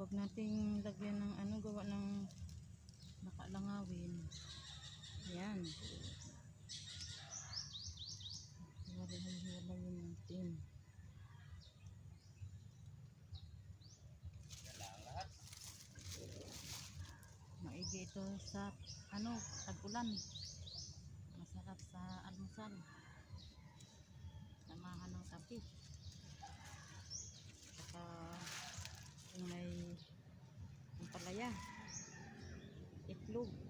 Huwag nating lagyan ng ano, gawa ng nakalangawin. Ayan. Hiwalay-hiwalayin natin. Maigi ito sa ano, tag-ulan. Masarap sa almusal. Samahan ng kape. club.